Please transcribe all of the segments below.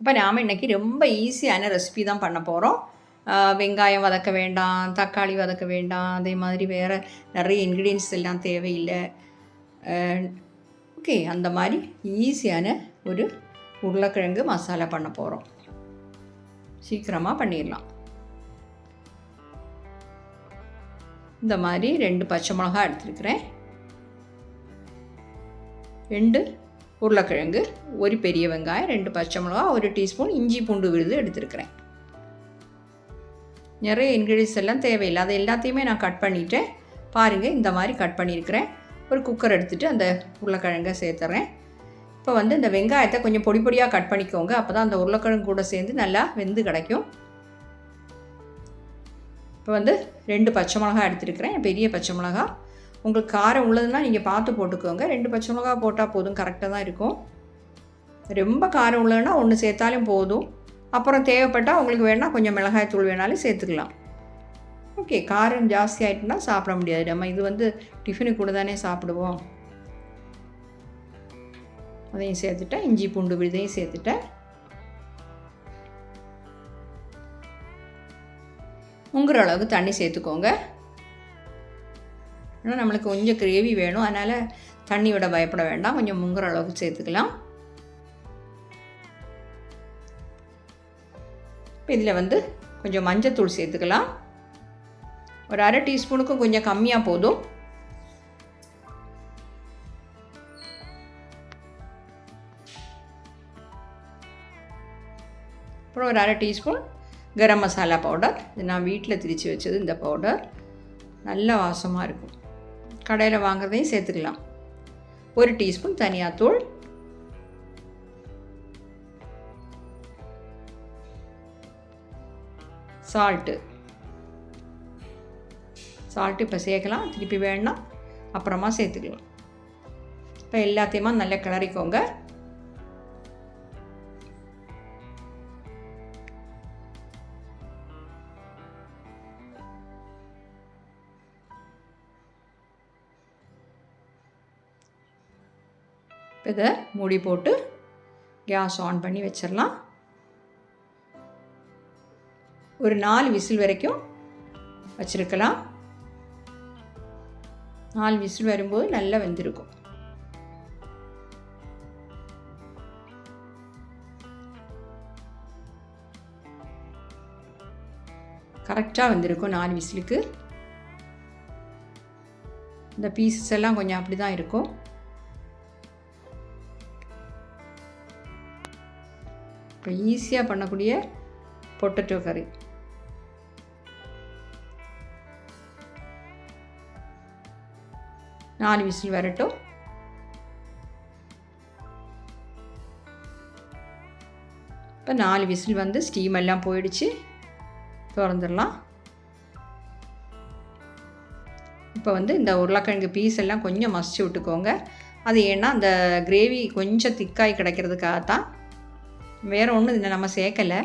இப்போ நாம் இன்றைக்கி ரொம்ப ஈஸியான ரெசிபி தான் பண்ண போகிறோம் வெங்காயம் வதக்க வேண்டாம் தக்காளி வதக்க வேண்டாம் அதே மாதிரி வேறு நிறைய இன்க்ரீடியன்ஸ் எல்லாம் தேவையில்லை. ஓகே அந்த மாதிரி ஈஸியான ஒரு உருளைக்கிழங்கு மசாலா பண்ண போகிறோம் சீக்கிரமாக பண்ணிடலாம். இந்த மாதிரி ரெண்டு பச்சை மிளகா எடுத்துருக்கிறேன். ரெண்டு உருளைக்கிழங்கு ஒரு பெரிய வெங்காயம் ரெண்டு பச்சை மிளகா ஒரு டீஸ்பூன் இஞ்சி பூண்டு விழுது எடுத்துருக்கிறேன். நிறைய இன்க்ரீடியன்ஸ் எல்லாம் தேவையில்லை. அதை எல்லாத்தையுமே நான் கட் பண்ணிவிட்டேன் பாருங்கள் இந்த மாதிரி கட் பண்ணியிருக்கிறேன். ஒரு குக்கர் எடுத்துகிட்டு அந்த உருளைக்கிழங்கை சேர்த்துறேன். இப்போ வந்து இந்த வெங்காயத்தை கொஞ்சம் பொடி பொடியாக கட் பண்ணிக்கோங்க. அப்போ தான் அந்த உருளைக்கிழங்கு கூட சேர்ந்து நல்லா வெந்து கிடைக்கும். இப்போ வந்து ரெண்டு பச்சை மிளகா எடுத்துருக்கிறேன். பெரிய பச்சை மிளகா. உங்களுக்கு காரம் உள்ளதுன்னா நீங்கள் பார்த்து போட்டுக்கோங்க. ரெண்டு பச்சை மிளகா போட்டால் போதும் கரெக்டாக தான் இருக்கும். ரொம்ப காரம் உள்ளதுன்னா ஒன்று சேர்த்தாலும் போதும். அப்புறம் தேவைப்பட்டால் உங்களுக்கு வேணால் கொஞ்சம் மிளகாய் தூள் வேணாலும் சேர்த்துக்கலாம். ஓகே காரம் ஜாஸ்தி ஆகிட்டுனா சாப்பிட முடியாது. நம்ம இது வந்து டிஃபனுக்கு கூட தானே சாப்பிடுவோம். அதையும் சேர்த்துட்டேன். இஞ்சி பூண்டு விழுதையும் சேர்த்துட்டேன். உங்கிற அளவுக்கு தண்ணி சேர்த்துக்கோங்க. ஆனால் நம்மளுக்கு கொஞ்சம் கிரேவி வேணும். அதனால் தண்ணி விட பயப்பட வேண்டாம். கொஞ்சம் முங்குற அளவுக்கு சேர்த்துக்கலாம். இப்போ இதில் வந்து கொஞ்சம் மஞ்சத்தூள் சேர்த்துக்கலாம். ஒரு அரை டீஸ்பூனுக்கும் கொஞ்சம் கம்மியாக போதும். அப்புறம் ஒரு அரை டீஸ்பூன் கரம் மசாலா பவுடர். இது நான் வீட்டில் திரித்து வச்சது இந்த பவுடர். நல்ல வாசமாக இருக்கும். கடையில் வாங்குறதையும் சேர்த்துக்கலாம். ஒரு டீஸ்பூன் தனியாத்தூள். சால்ட்டு. சால்ட்டு இப்போ சேர்க்கலாம். திருப்பி வேணுன்னா அப்புறமா சேர்த்துக்கலாம். இப்போ எல்லாத்தையுமா நல்லா கிளறிக்கோங்க. இதை மூடி போட்டு கேஸ் ஆன் பண்ணி வச்சிடலாம். ஒரு நாலு விசில் வரைக்கும் வச்சுருக்கலாம். நாலு விசில் வரும்போது நல்லா வெந்திருக்கும். கரெக்டாக வந்திருக்கும் நாலு விசிலுக்கு. இந்த பீசஸ் எல்லாம் கொஞ்சம் அப்படி தான் இருக்கும். இப்போ ஈஸியாக பண்ணக்கூடிய பொட்டட்டோ கறி நாலு விசில் வரட்டும். இப்போ நாலு விசில் வந்து ஸ்டீம் எல்லாம் போயிடுச்சு. திறந்துடலாம். இப்போ வந்து இந்த உருளைக்கிழங்கு பீஸ் எல்லாம் கொஞ்சம் மசிச்சு விட்டுக்கோங்க. அது ஏன்னா அந்த கிரேவி கொஞ்சம் திக்காய் கிடைக்கிறதுக்காகத்தான் வேறு ஒன்றும் இதில் நம்ம சேர்க்கலை.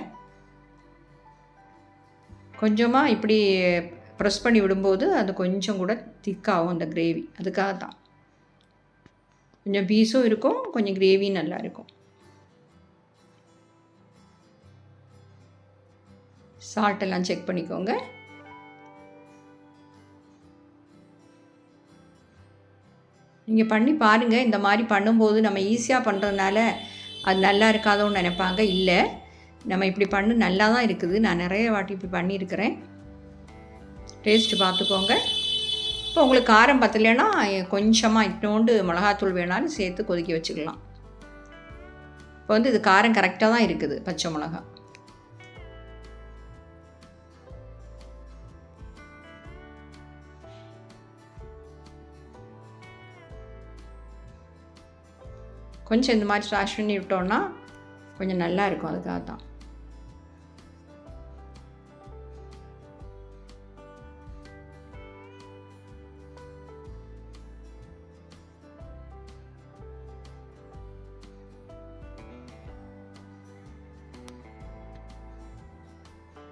கொஞ்சமாக இப்படி ப்ரெஸ் பண்ணி விடும்போது அது கொஞ்சம் கூட திக்காகும் அந்த கிரேவி அதுக்காக தான். கொஞ்சம் பீஸும் இருக்கும் கொஞ்சம் கிரேவியும் நல்லா இருக்கும். சால்ட் எல்லாம் செக் பண்ணிக்கோங்க. நீங்கள் பண்ணி பாருங்கள் இந்த மாதிரி பண்ணும்போது நம்ம ஈஸியாக பண்ணுறதுனால அது நல்லா இருக்காதோன்னு நினைப்பாங்க. இல்லை நம்ம இப்படி பண்ணு நல்லா தான் இருக்குது. நான் நிறைய வாட்டி இப்படி பண்ணியிருக்கிறேன். டேஸ்ட்டு பார்த்துக்கோங்க. இப்போ உங்களுக்கு காரம் பத்தலைன்னா கொஞ்சமாக இட்டோண்டு மிளகாத்தூள் வேணாலும் சேர்த்து கொதிக்க வச்சுக்கலாம். இப்போ வந்து இது காரம் கரெக்டாக தான் இருக்குது பச்சை மிளகா. கொஞ்சம் இந்த மாதிரி ஸ்டாஷ் பண்ணி விட்டோன்னா கொஞ்சம் நல்லா இருக்கும் அதுக்காக தான்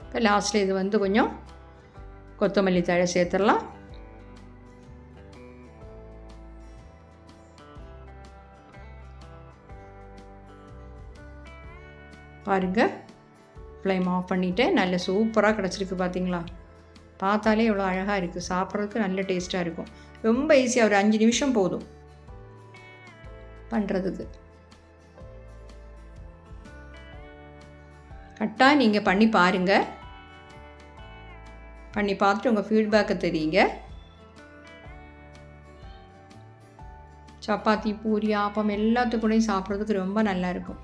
இப்போ லாஸ்ட்டில் இது வந்து கொஞ்சம் கொத்தமல்லி தழை சேர்த்துடலாம். பாருங்கள் ஃப்ளேம் ஆஃப் பண்ணிவிட்டு நல்ல சூப்பராக கிடச்சிருக்கு பார்த்தீங்களா பார்த்தாலே எவ்வளோ அழகாக இருக்குது சாப்பிட்றதுக்கு நல்ல டேஸ்ட்டாக இருக்கும். ரொம்ப ஈஸியாக ஒரு அஞ்சு நிமிஷம் போதும். பண்ணுறதுக்கு கட்டாக நீங்கள் பண்ணி பாருங்கள் பண்ணி பார்த்துட்டு உங்கள் ஃபீட்பேக்கை தெரியுங்க. சப்பாத்தி பூரி ஆப்பம் எல்லாத்துக்கூடையும் சாப்பிட்றதுக்கு ரொம்ப நல்லாயிருக்கும்